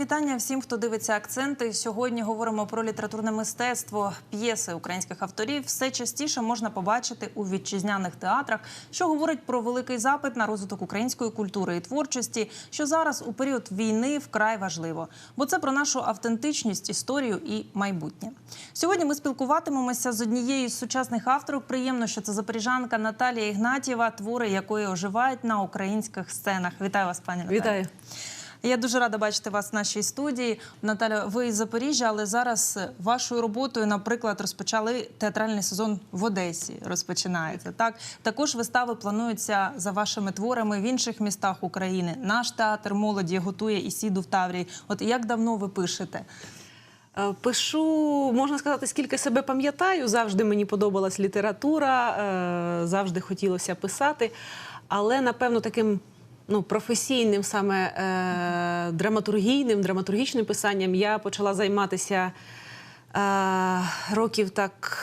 Вітання всім, хто дивиться акценти. Сьогодні говоримо про літературне мистецтво, п'єси українських авторів. Все частіше можна побачити у вітчизняних театрах, що говорить про великий запит на розвиток української культури і творчості, що зараз у період війни вкрай важливо, бо це про нашу автентичність, історію і майбутнє. Сьогодні ми спілкуватимемося з однією з сучасних авторів. Приємно, що це запоріжанка Наталія Ігнатєва, твори якої оживають на українських сценах. Вітаю вас, пані Наталі. Вітаю. Я дуже рада бачити вас в нашій студії. Наталя, ви із Запоріжжя, але зараз вашою роботою, наприклад, розпочали театральний сезон в Одесі. Розпочинається так. Також вистави плануються за вашими творами в інших містах України. Наш театр молоді готує і сіду в Таврії. От як давно ви пишете? Е, Пишу, можна сказати, скільки себе пам'ятаю. Завжди мені подобалась література, е, завжди хотілося писати. Але, напевно, таким ну, професійним, саме е, драматургійним, драматургічним писанням я почала займатися е, років так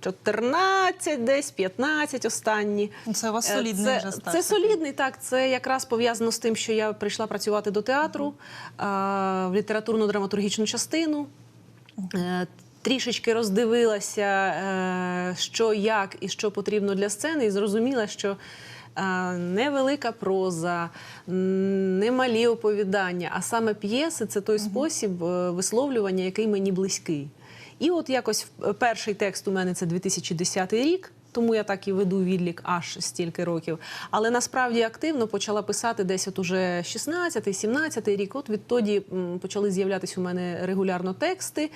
14, десь 15 останні. Це у вас Е, солідний це, вже стаж. Це солідний, так. Це якраз пов'язано з тим, що я прийшла працювати до театру е, в літературно-драматургічну частину. Е, Трішечки роздивилася, що як і що потрібно для сцени, і зрозуміла, що невелика проза, немалі оповідання, а саме п'єси це той спосіб е, висловлювання, який мені близький. І от якось в- перший текст у мене це 2010 рік. Тому я так і веду відлік аж стільки років. Але насправді активно почала писати десь от уже 16-17 рік. От відтоді почали з'являтися у мене регулярно тексти.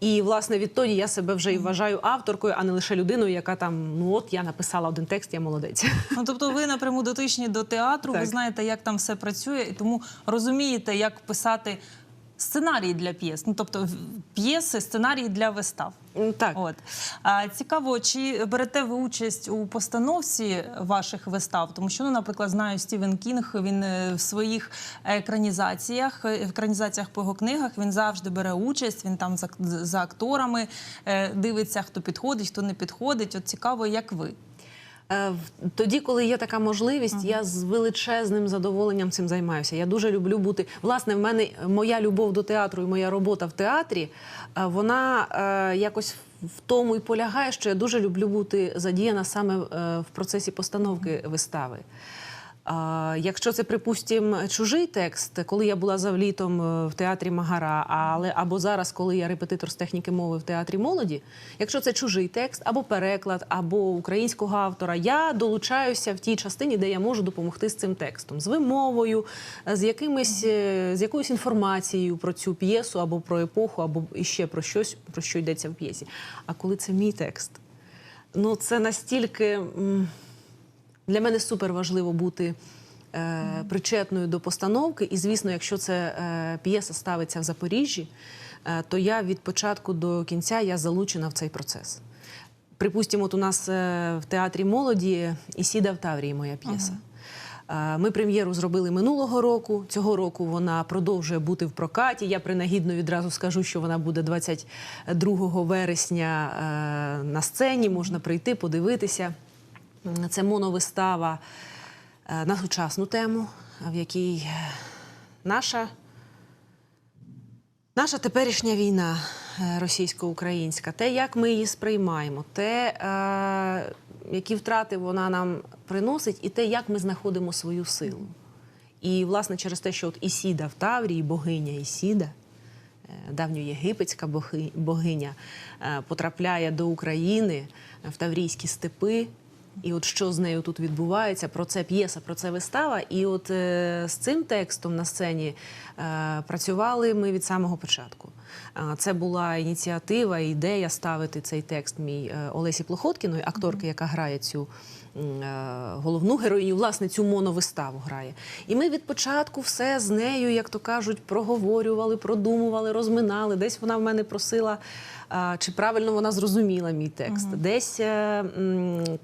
І власне відтоді я себе вже і вважаю авторкою, а не лише людиною, яка там ну от я написала один текст, я молодець. Ну, тобто ви напряму дотичні до театру, ви знаєте, як там все працює, і тому розумієте, як писати сценарії для п'єс. Ну, тобто п'єси, сценарії для вистав. Так. От а, цікаво, чи берете ви участь у постановці ваших вистав? Тому що, ну, наприклад, знаю Стівен Кінг. Він е, в своїх екранізаціях, е, екранізаціях по його книгах він завжди бере участь. Він там за, за акторами е, дивиться, хто підходить, хто не підходить. От цікаво, як ви. Е, Тоді, коли є така можливість, я з величезним задоволенням цим займаюся. Я дуже люблю бути. Власне, в мене моя любов до театру і моя робота в театрі, е, вона е, якось в тому і полягає, що я дуже люблю бути задіяна саме е, в процесі постановки вистави. А, Якщо це, припустимо, чужий текст, коли я була завлітом е, в театрі Магара, але або зараз, коли я репетитор з техніки мови в театрі молоді, якщо це чужий текст, або переклад, або українського автора, я долучаюся в тій частині, де я можу допомогти з цим текстом, з вимовою, з якимись е, з якоюсь інформацією про цю п'єсу, або про епоху, або іще про щось, про що йдеться в п'єсі. А коли це мій текст, ну це настільки. Для мене супер важливо бути е, причетною до постановки. І, звісно, якщо це е, п'єса ставиться в Запоріжжі, е, то я від початку до кінця я залучена в цей процес. Припустимо, от у нас е, в театрі молоді Ісіда в Таврії моя п'єса. Е, Ми прем'єру зробили минулого року. Цього року вона продовжує бути в прокаті. Я принагідно відразу скажу, що вона буде 22 вересня е, на сцені. Можна прийти, подивитися. Це моновистава е, на сучасну тему, в якій наша, наша теперішня війна е, російсько-українська, те, як ми її сприймаємо, те, е, які втрати вона нам приносить, і те, як ми знаходимо свою силу. І, власне, через те, що от Ісіда в Таврії, богиня Ісіда, давньоєгипетська богиня, потрапляє до України в Таврійські степи. І от що з нею тут відбувається, про це п'єса, про це вистава. І от е, з цим текстом на сцені е, працювали ми від самого початку. Е, це була ініціатива, ідея ставити цей текст мій е, Олесі Плохоткіної, акторки, яка грає цю головну героїню, власне, цю моновиставу грає. І ми від початку все з нею, як то кажуть, проговорювали, продумували, розминали. Десь вона в мене просила, чи правильно вона зрозуміла мій текст. Десь е,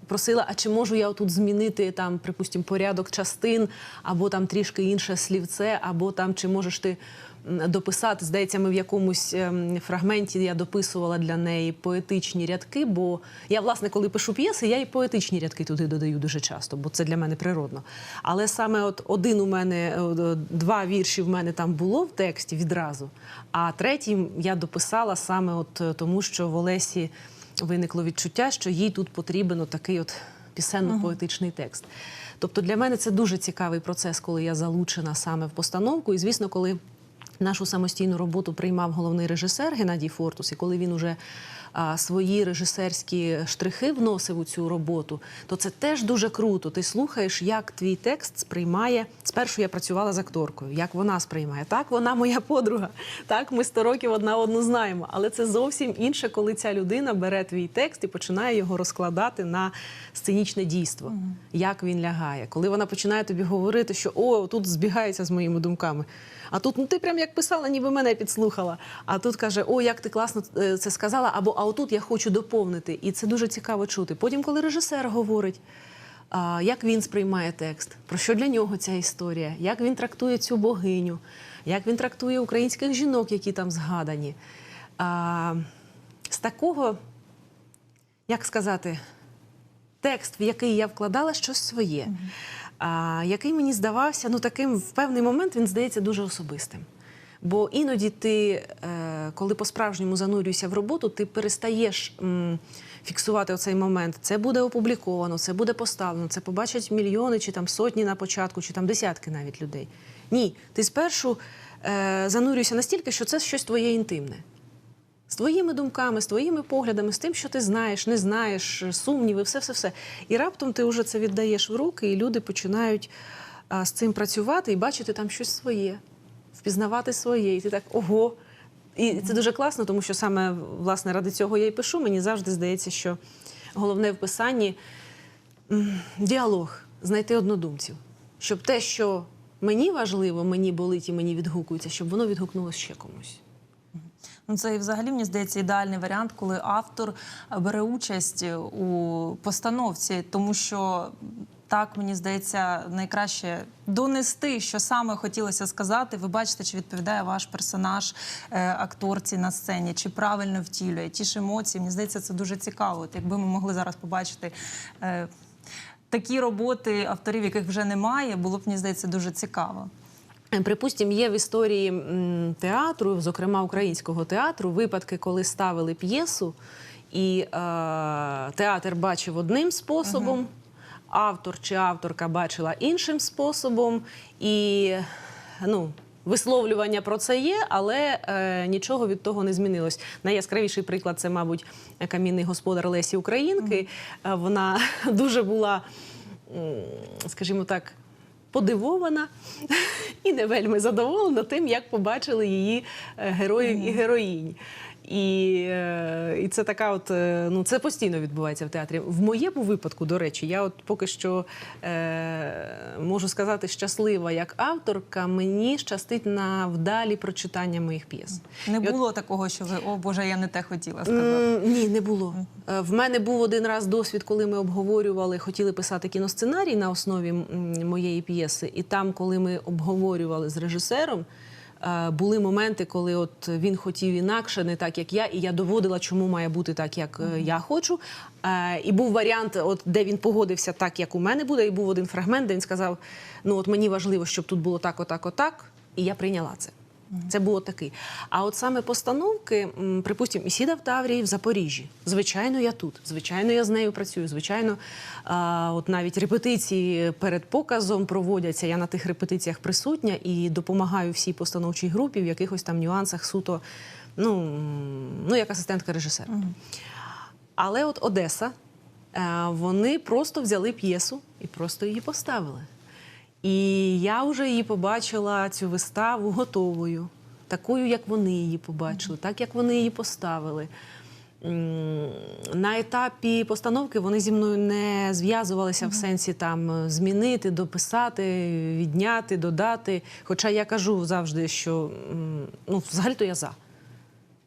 просила, а чи можу я тут змінити там, припустимо, порядок частин, або там трішки інше слівце, або там чи можеш ти дописати. Здається, ми в якомусь ем, фрагменті я дописувала для неї поетичні рядки, бо я, власне, коли пишу п'єси, я і поетичні рядки туди додаю дуже часто, бо це для мене природно. Але саме от один у мене, е, е, два вірші в мене там було в тексті відразу, а третій я дописала саме от е, тому, що в Олесі виникло відчуття, що їй тут потрібен такий от пісенно-поетичний текст. Тобто для мене це дуже цікавий процес, коли я залучена саме в постановку. І звісно, коли нашу самостійну роботу приймав головний режисер Геннадій Фортус, і коли він уже свої режисерські штрихи вносив у цю роботу, то це теж дуже круто. Ти слухаєш, як твій текст сприймає. Спершу я працювала з акторкою, як вона сприймає. Так, вона моя подруга. Так, ми 100 років одна одну знаємо. Але це зовсім інше, коли ця людина бере твій текст і починає його розкладати на сценічне дійство, як він лягає. Коли вона починає тобі говорити, що о, тут збігається з моїми думками. А тут ну ти прям як писала, ніби мене підслухала. А тут каже: О, як ти класно е, це сказала, або а отут я хочу доповнити. І це дуже цікаво чути. Потім, коли режисер говорить. Як він сприймає текст, про що для нього ця історія, як він трактує цю богиню, як він трактує українських жінок, які там згадані. З такого, як сказати, текст, в який я вкладала щось своє, який мені здавався, ну таким в певний момент він здається дуже особистим. Бо іноді ти, е, коли по-справжньому занурюєшся в роботу, ти перестаєш фіксувати оцей момент. Це буде опубліковано, це буде поставлено, це побачать мільйони, чи там сотні на початку, чи там десятки навіть людей. Ні, ти спершу е, занурюєшся настільки, що це щось твоє інтимне. З твоїми думками, з твоїми поглядами, з тим, що ти знаєш, не знаєш, сумніви, все, все, все. І раптом ти вже це віддаєш в руки, і люди починають з цим працювати і бачити там щось своє, впізнавати своє. І ти так ого. І це дуже класно, тому що саме власне ради цього я і пишу. Мені завжди здається, що головне в писанні діалог, знайти однодумців, щоб те, що мені важливо, мені болить і мені відгукується, щоб воно відгукнулося ще комусь. Ну, це і взагалі мені здається ідеальний варіант, коли автор бере участь у постановці, тому що так мені здається найкраще донести, що саме хотілося сказати. Ви бачите, чи відповідає ваш персонаж е, акторці на сцені, чи правильно втілює ті ж емоції. Мені здається, це дуже цікаво. От якби ми могли зараз побачити. Е, Такі роботи авторів, яких вже немає, було б мені здається дуже цікаво. Е, Припустимо, є в історії театру, зокрема українського театру, випадки, коли ставили п'єсу, і е, театр бачив одним способом, автор чи авторка бачила іншим способом, і ну. Висловлювання про це є, але е, нічого від того не змінилось. Найяскравіший приклад це, мабуть, камінний господар Лесі Українки. Е, Вона дуже була, скажімо так, подивована і не вельми задоволена тим, як побачили її е, героїв і героїнь. І, е, і це така, от е, ну це постійно відбувається в театрі. В моєму випадку, до речі, я от поки що е, можу сказати щаслива як авторка. Мені щастить на вдалі прочитання моїх п'єс. Не І от- було такого, що ви о Боже, я не те хотіла сказати. Ні, не було. Е, В мене був один раз досвід, коли ми обговорювали, хотіли писати кіносценарій на основі моєї п'єси. І там, коли ми обговорювали з режисером, були моменти, коли от він хотів інакше, не так як я, і я доводила, чому має бути так, як е, я хочу. Е, І був варіант, от де він погодився так, як у мене буде. І був один фрагмент, де він сказав: ну от мені важливо, щоб тут було так, отак, отак. І я прийняла це. Це було такий. А от саме постановки, припустимо, Ісіда в Таврії в Запоріжжі. Звичайно, я тут. Звичайно, я з нею працюю. Звичайно, а, от навіть репетиції перед показом проводяться. Я на тих репетиціях присутня і допомагаю всій постановчій групі в якихось там нюансах суто, ну, ну як асистентка режисера. Але от Одеса, е, вони просто взяли п'єсу і просто її поставили. І я вже її побачила цю виставу готовою, такою, як вони її побачили, так як вони її поставили. На етапі постановки вони зі мною не зв'язувалися в сенсі там е, змінити, дописати, відняти, додати. Хоча я кажу завжди, що ну, взагалі-то я за.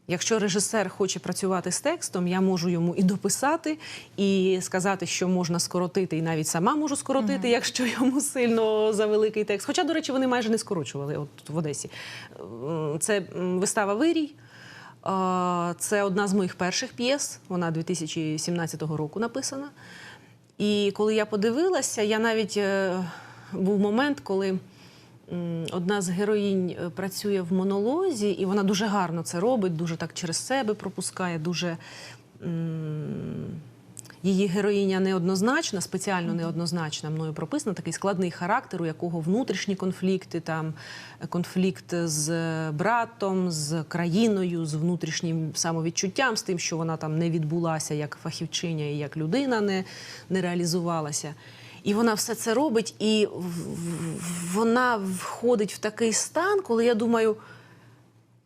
Якщо режисер хоче працювати з текстом, я можу йому і дописати, і сказати, що можна скоротити, і навіть сама можу скоротити, якщо йому сильно за великий текст. Хоча, до речі, вони майже не скорочували от в Одесі. Це вистава Вирій. Це одна з моїх перших п'єс. Вона 2017 року написана. І коли я подивилася, я навіть е, був момент, коли одна з героїнь е, працює в монолозі, і вона дуже гарно це робить, дуже так через себе пропускає, дуже. Її героїня неоднозначна, спеціально неоднозначна мною прописана, такий складний характер, у якого внутрішні конфлікти, там е, конфлікт з братом, з країною, з внутрішнім самовідчуттям, з тим, що вона там не відбулася як фахівчиня і як людина не, не реалізувалася. І вона все це робить, і вона входить в такий стан, коли я думаю.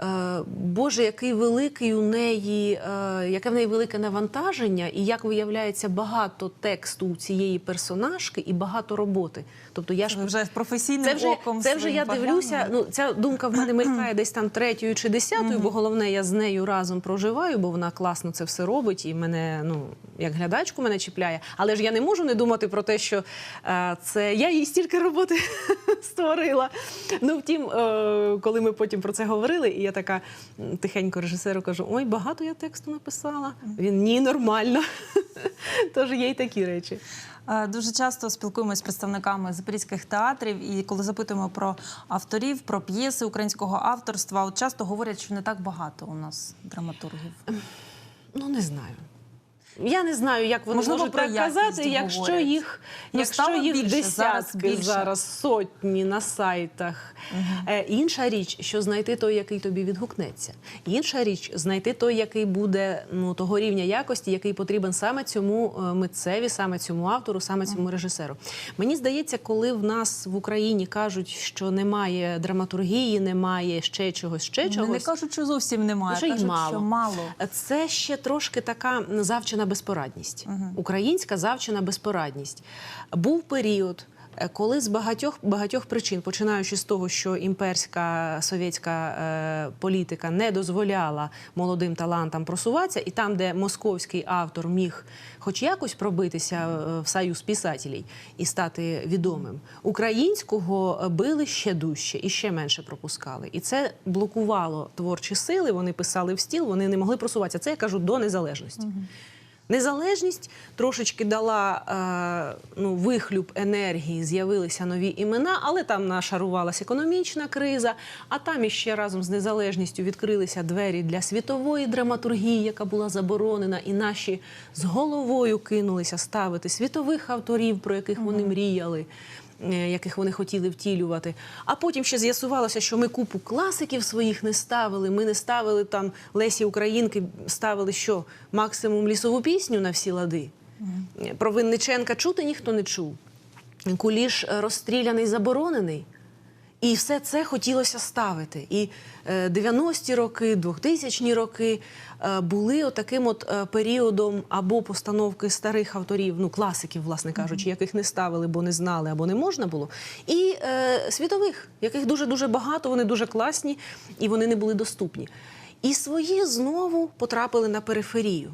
Е, Боже, який великий у неї, е, яке в неї велике навантаження, і як виявляється багато тексту у цієї персонажки і багато роботи. Тобто я ж вже з професійним це вже, оком. це вже я дивлюся. Ну ця думка в мене мелькає десь там третьою чи десятою, бо головне, я з нею разом проживаю, бо вона класно це все робить, і мене ну як глядачку мене чіпляє. Але ж я не можу не думати про те, що е, це я їй стільки роботи створила. Ну втім, е, коли ми потім про це говорили, і я така тихенько режисеру кажу: ой, багато я тексту написала. Він ні, нормально. Тож є й такі речі. Е, Дуже часто спілкуємося з представниками запорізьких театрів, і коли запитуємо про авторів, про п'єси українського авторства, от часто говорять, що не так багато у нас драматургів. Ну не знаю. Я не знаю, як вони Можливо, можуть про так казати, якщо говорять. їх, Ну, якщо їх більше, десятки більше. зараз, сотні на сайтах. Е, інша річ, що знайти той, який тобі відгукнеться. Інша річ знайти той, який буде ну того рівня якості, який потрібен саме цьому е, митцеві, саме цьому автору, саме цьому режисеру. Мені здається, коли в нас в Україні кажуть, що немає драматургії, немає ще чогось, ще Вони не чогось. кажуть, що зовсім немає, кажуть, мало. що мало. Це ще трошки така завчена безпорадність. Українська завчена безпорадність. Був період. е, Коли з багатьох багатьох причин, починаючи з того, що імперська совєтська е, політика не дозволяла молодим талантам просуватися, і там, де московський автор міг хоч якось пробитися е, в союз писателів і стати відомим, українського били ще дужче і ще менше пропускали. І це блокувало творчі сили. Вони писали в стіл, вони не могли просуватися. Це я кажу до незалежності. Незалежність трошечки дала е, ну, вихлюб енергії, з'явилися нові імена, але там нашарувалася економічна криза. А там іще разом з незалежністю відкрилися двері для світової драматургії, яка була заборонена, і наші з головою кинулися ставити світових авторів, про яких вони мріяли. Е, Яких вони хотіли втілювати. А потім ще з'ясувалося, що ми купу класиків своїх не ставили. Ми не ставили там Лесі Українки, ставили що? Максимум лісову пісню на всі лади. Про Винниченка чути ніхто не чув. Куліш е, розстріляний, заборонений. І все це хотілося ставити. І е, 90-ті роки, 2000-ні роки е, були отаким от е, періодом або постановки старих авторів, ну класиків, власне кажучи, яких не ставили, бо не знали або не можна було. І е, світових, яких дуже дуже багато, вони дуже класні і вони не були доступні. І свої знову потрапили на периферію.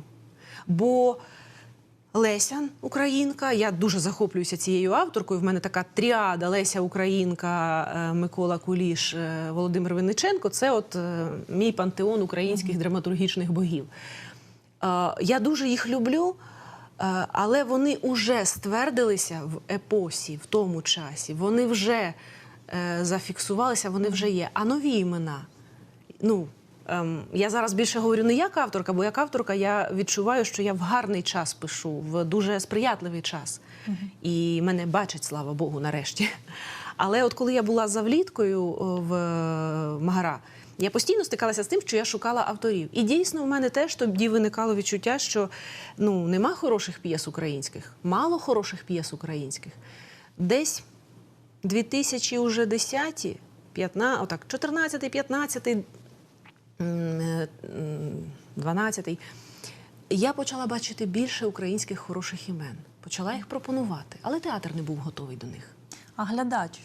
Бо Леся Українка. Я дуже захоплююся цією авторкою. В мене така тріада Леся Українка, е, Микола Куліш, е, Володимир Винниченко. Це от е, мій пантеон українських драматургічних богів. Я дуже їх люблю. Але вони вже ствердилися в епосі, в тому часі. Вони вже е, зафіксувалися, вони вже є. А нові імена. Ну, ем, я зараз більше говорю не як авторка, бо як авторка я відчуваю, що я в гарний час пишу, в дуже сприятливий час. І мене бачать, слава Богу, нарешті. Але от коли я була завліткою о, в е, Магара, я постійно стикалася з тим, що я шукала авторів. І дійсно в мене теж тоді виникало відчуття, що ну, нема хороших п'єс українських, мало хороших п'єс українських. Десь 2000 уже 10 15, отак, 14, 15, м, е, м, 12. Я почала бачити більше українських хороших імен. Почала їх пропонувати, але театр не був готовий до них. А глядач?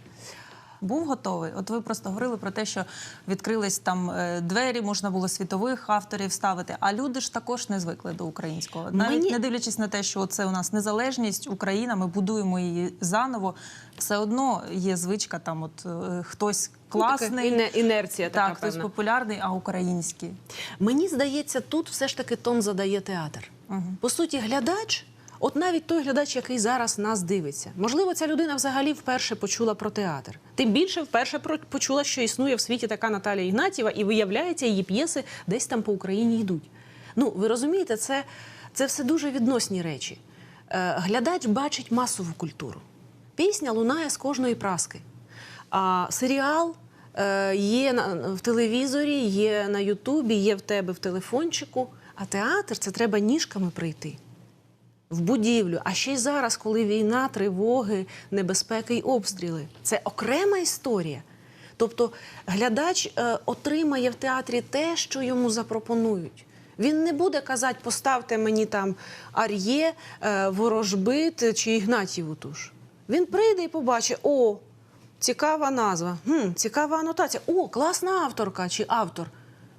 Був готовий? От ви просто говорили про те, що відкрились там е, двері, можна було світових авторів ставити. А люди ж також не звикли до українського. Навіть Мені- не дивлячись на те, що це у нас незалежність, Україна, ми будуємо її заново. Все одно є звичка, там от е, хтось класний, Ну, така інерція така так, хтось популярний, а український. Мені здається, тут все ж таки тон задає театр. По суті, глядач, от навіть той глядач, який зараз нас дивиться, можливо, ця людина взагалі вперше почула про театр. Тим більше вперше почула, що існує в світі така Наталія Ігнатєва, і виявляється, її п'єси десь там по Україні йдуть. Ну, ви розумієте, це, це все дуже відносні речі. Е, глядач бачить масову культуру. Пісня лунає з кожної праски. А серіал е, є в телевізорі, є на Ютубі, є в тебе в телефончику. А театр це треба ніжками прийти в будівлю. А ще й зараз, коли війна, тривоги, небезпеки й обстріли. Це окрема історія. Тобто глядач е, отримає в театрі те, що йому запропонують. Він не буде казати, поставте мені там Ар'є, е, Ворожбит чи Ігнатіву туш. Він прийде і побачить, о, цікава назва, хм, цікава анотація, о, класна авторка чи автор.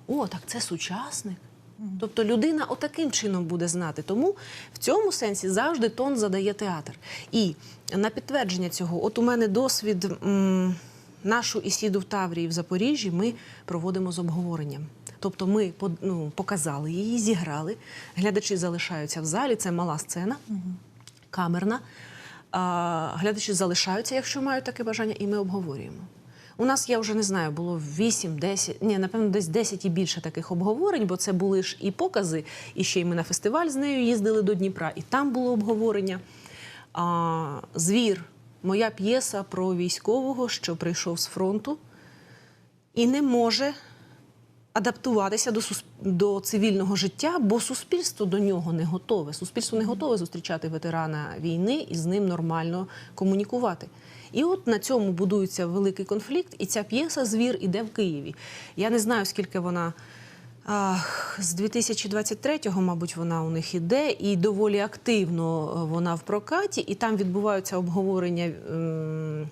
О, так це сучасник. Тобто людина отаким чином буде знати. Тому в цьому сенсі завжди тон задає театр. І на підтвердження цього, от у мене досвід м, нашу Ісіду в Таврії в Запоріжжі ми проводимо з обговоренням. Тобто ми ну, показали її, зіграли. Глядачі залишаються в залі, це мала сцена, камерна. А, глядачі залишаються, якщо мають таке бажання, і ми обговорюємо. У нас, я вже не знаю, було 8-10, ні, напевно, десь 10 і більше таких обговорень, бо це були ж і покази, і ще й ми на фестиваль з нею їздили до Дніпра, і там було обговорення. А, Звір, моя п'єса про військового, що прийшов з фронту і не може адаптуватися до, сус- до цивільного життя, бо суспільство до нього не готове. Суспільство не готове зустрічати ветерана війни і з ним нормально комунікувати. І от на цьому будується великий конфлікт, і ця п'єса Звір іде в Києві. Я не знаю, скільки вона. Ах, з 2023-го, мабуть, вона у них іде, і доволі активно е, вона в прокаті, і там відбуваються обговорення ем,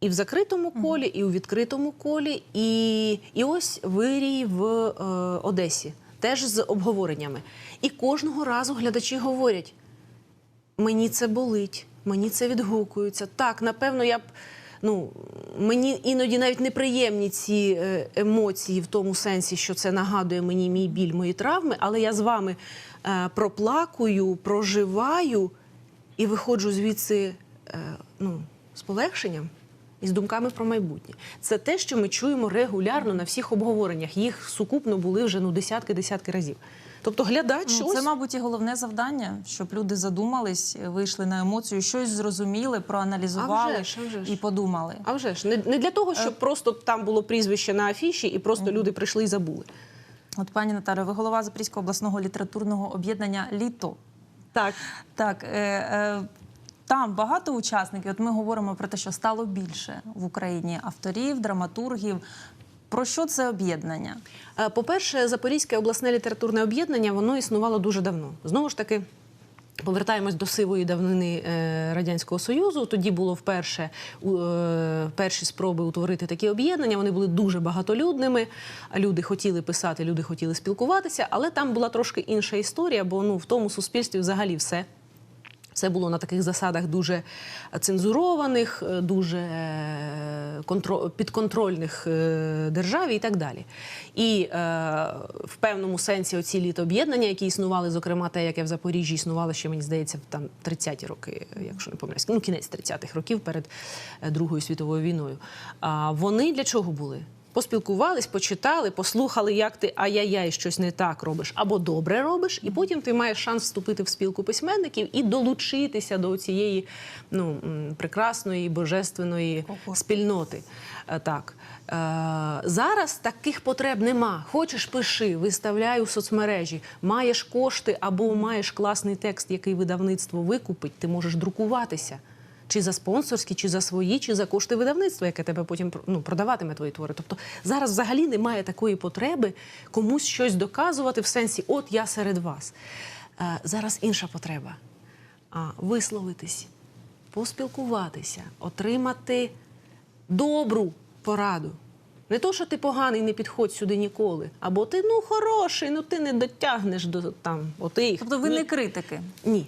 і в закритому колі, і у відкритому колі. І, і ось вирій в е, Одесі, теж з обговореннями. І кожного разу глядачі говорять: мені це болить, мені це відгукується. Так, напевно, я б. Ну, мені іноді навіть неприємні ці е, емоції в тому сенсі, що це нагадує мені мій біль, мої травми, але я з вами е, проплакую, проживаю і виходжу звідси е, ну, з полегшенням і з думками про майбутнє. Це те, що ми чуємо регулярно на всіх обговореннях. Їх сукупно були вже ну десятки-десятки разів. Тобто глядач Ну, ось це, мабуть, і головне завдання, щоб люди задумались, вийшли на емоцію, щось зрозуміли, проаналізували А вже ж, а вже ж. і подумали. А вже ж не, не для того, Е. щоб просто там було прізвище на афіші, і просто люди прийшли і забули. От пані Наталя, ви голова Запорізького обласного літературного об'єднання Літо. Так. Так, е, е, там багато учасників. От ми говоримо про те, що стало більше в Україні авторів, драматургів. Про що це об'єднання? Е, По-перше, Запорізьке обласне літературне об'єднання воно існувало дуже давно. Знову ж таки. Повертаємось до сивої давнини е, радянського союзу. Тоді було вперше е, перші спроби утворити такі об'єднання. Вони були дуже багатолюдними. Люди хотіли писати, люди хотіли спілкуватися, але там була трошки інша історія, бо ну в тому суспільстві взагалі все Це було на таких засадах дуже цензурованих, е, дуже е, контро- підконтрольних е, державі і так далі. І е, в певному сенсі оці літоб'єднання, які існували, зокрема те, яке в Запоріжжі існувало ще, мені здається, там 30-ті роки, якщо не помиляюсь, ну кінець 30-х років перед Другою світовою війною. А вони для чого були? Поспілкувались, почитали, послухали, як ти ай-яй-яй, щось не так робиш або добре робиш, і потім ти маєш шанс вступити в спілку письменників і долучитися до цієї ну, прекрасної божественної спільноти. Е, Так. Е, Зараз таких потреб нема. Хочеш пиши, виставляй у соцмережі. Маєш кошти або маєш класний текст, який видавництво викупить, ти можеш друкуватися. Чи за спонсорські, чи за свої, чи за кошти видавництва, яке тебе потім ну, продаватиме твої твори. Тобто зараз взагалі немає такої потреби комусь щось доказувати в сенсі, от я серед вас. Е, зараз інша потреба висловитись, поспілкуватися, отримати добру пораду. Не то, що ти поганий, не підходь сюди ніколи. Або ти ну хороший, ну ти не дотягнеш до там отих. Тобто ви не критики. Ні.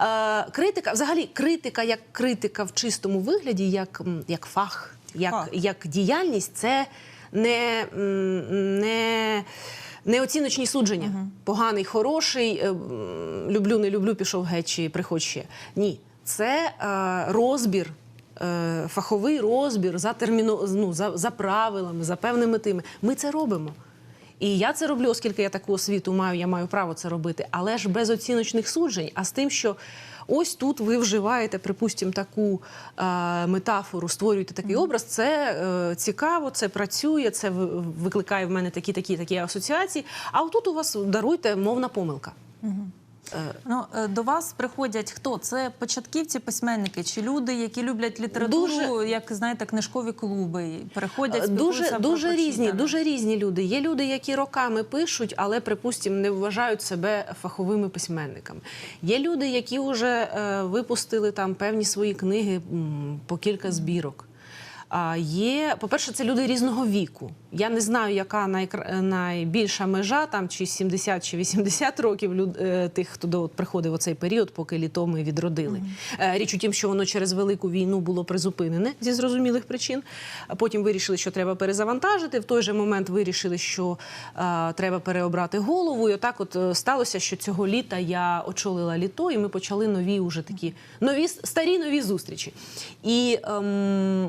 Е, критика, взагалі, критика як критика в чистому вигляді, як, як фах, як, Фах. як діяльність, це не, не, не оціночні судження. Поганий, хороший, е, люблю, не люблю, пішов геть чи приходь ще. Ні. Це е, розбір. е, Фаховий розбір за терміно, ну, за, за правилами, за певними тими. Ми це робимо. І я це роблю, оскільки я таку освіту маю, я маю право це робити, але ж без оціночних суджень, а з тим, що ось тут ви вживаєте, припустимо, таку е, метафору, створюєте такий образ. Це е, цікаво, це працює, це викликає в мене такі, такі, такі асоціації. А отут у вас даруйте мовна помилка. Е, Ну е, до вас приходять хто? Це початківці, письменники чи люди, які люблять літературу, Дуже- як знаєте, книжкові клуби приходять Е, Дуже, дуже різні, дуже різні люди. Є люди, які роками пишуть, але, припустимо, не вважають себе фаховими письменниками. Є люди, які вже е, випустили там певні свої книги по кілька збірок. Є, по-перше, це люди різного віку. Я не знаю, яка найкра- найбільша межа, там чи 70 чи 80 років люд, е, тих, хто до, от, приходив у цей період, поки літо ми відродили. Е, Річ у тім, що воно через велику війну було призупинене зі зрозумілих причин. Потім вирішили, що треба перезавантажити. В той же момент вирішили, що е, треба переобрати голову. І отак, от е, сталося, що цього літа я очолила літо, і ми почали нові уже такі нові старі нові зустрічі. І ем,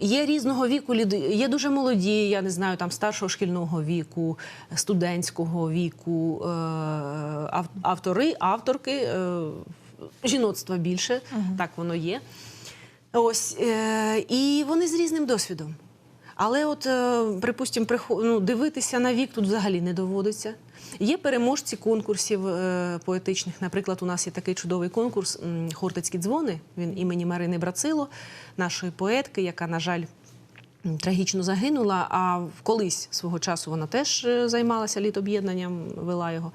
Є різного віку люди, є дуже молоді, я не знаю, там старшого шкільного віку, студентського віку, е, ав- автори, авторки, е, жіноцтва більше, так воно є. Ось, е, і вони з різним досвідом. Але, от, припустимо, ну, дивитися на вік тут взагалі не доводиться. Є переможці конкурсів е, поетичних. Наприклад, у нас є такий чудовий конкурс Хортицькі дзвони. Він імені Марини Брацило, нашої поетки, яка, на жаль, трагічно загинула. А колись свого часу вона теж е, займалася літоб'єднанням, вела його.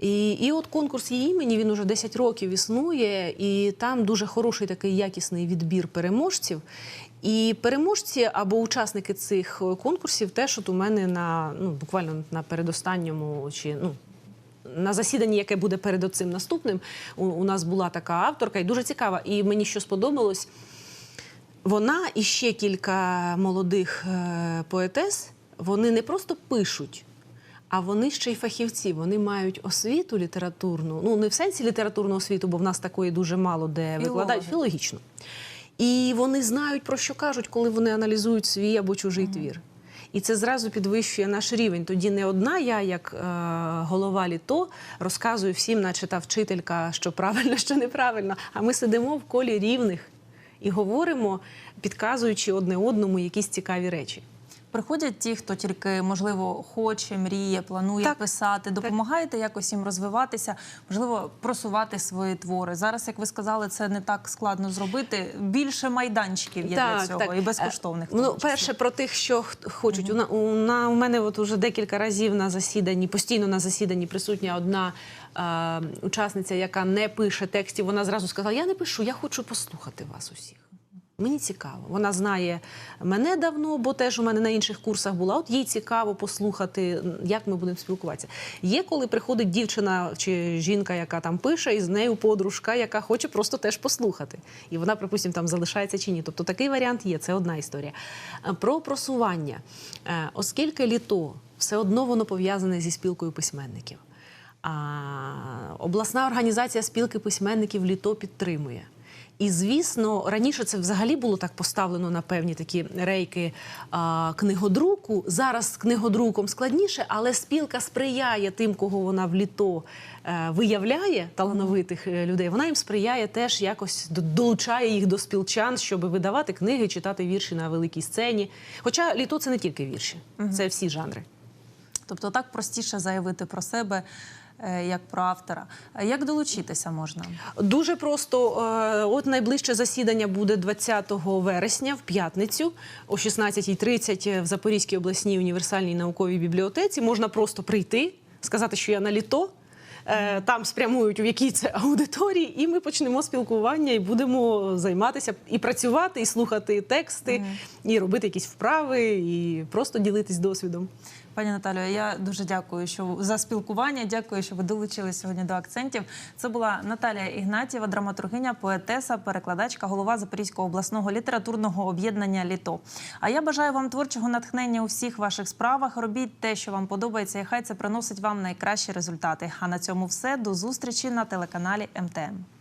І, і от конкурс її імені він уже 10 років існує, і там дуже хороший такий якісний відбір переможців. І переможці або учасники цих е, конкурсів теж от у мене на ну буквально на передостанньому чи ну. На засіданні, яке буде перед цим наступним, у, у нас була така авторка, і дуже цікава. І мені що сподобалось, вона і ще кілька молодих е, поетес, вони не просто пишуть, а вони ще й фахівці. Вони мають освіту літературну, ну не в сенсі літературну освіту, бо в нас такої дуже мало де викладають філологічно. І вони знають про що кажуть, коли вони аналізують свій або чужий твір. І це зразу підвищує наш рівень. Тоді не одна я, як е, голова літо, розказую всім, наче та вчителька, що правильно, що неправильно. А ми сидимо в колі рівних і говоримо, підказуючи одне одному якісь цікаві речі. Приходять ті, хто тільки можливо хоче, мріє, планує Так. писати. Допомагаєте якось їм розвиватися, можливо, просувати свої твори. Зараз, як ви сказали, це не так складно зробити. Більше майданчиків є для цього і безкоштовних. Ну, перше про тих, що хочуть. У, на, у, на, у мене от уже декілька разів на засіданні, постійно на засіданні присутня одна е, учасниця, яка не пише текстів. Вона зразу сказала: Я не пишу, я хочу послухати вас усіх. Мені цікаво. Вона знає мене давно, бо теж у мене на інших курсах була. От їй цікаво послухати, як ми будемо спілкуватися. Є, коли приходить дівчина чи жінка, яка там пише, і з нею подружка, яка хоче просто теж послухати. І вона, припустимо, там залишається чи ні. Тобто такий варіант є. Це одна історія. Е, Про просування, Е, оскільки літо все одно воно пов'язане зі спілкою письменників. А, обласна організація спілки письменників літо підтримує. І звісно, раніше це взагалі було так поставлено на певні такі рейки а, книгодруку. Зараз з книгодруком складніше, але спілка сприяє тим, кого вона в літо е, виявляє талановитих е, людей. Вона їм сприяє теж якось долучає їх до спілчан, щоб видавати книги, читати вірші на великій сцені. Хоча літо це не тільки вірші, це всі жанри. Тобто так простіше заявити про себе. Е, Як про автора. Як долучитися можна? Дуже просто. е, От найближче засідання буде 20 вересня в п'ятницю о 16.30 в Запорізькій обласній універсальній науковій бібліотеці. Можна просто прийти, сказати, що я на літо. е, там спрямують, в якій це аудиторії, і ми почнемо спілкування і будемо займатися і працювати, і слухати тексти, і робити якісь вправи, і просто ділитись досвідом. Пані Наталію, я дуже дякую що за спілкування. Дякую, що ви долучились сьогодні до акцентів. Це була Наталія Ігнатієва, драматургиня, поетеса, перекладачка, голова Запорізького обласного літературного об'єднання Літо. А я бажаю вам творчого натхнення у всіх ваших справах. Робіть те, що вам подобається, і хай це приносить вам найкращі результати. А на цьому все до зустрічі на телеканалі МТМ.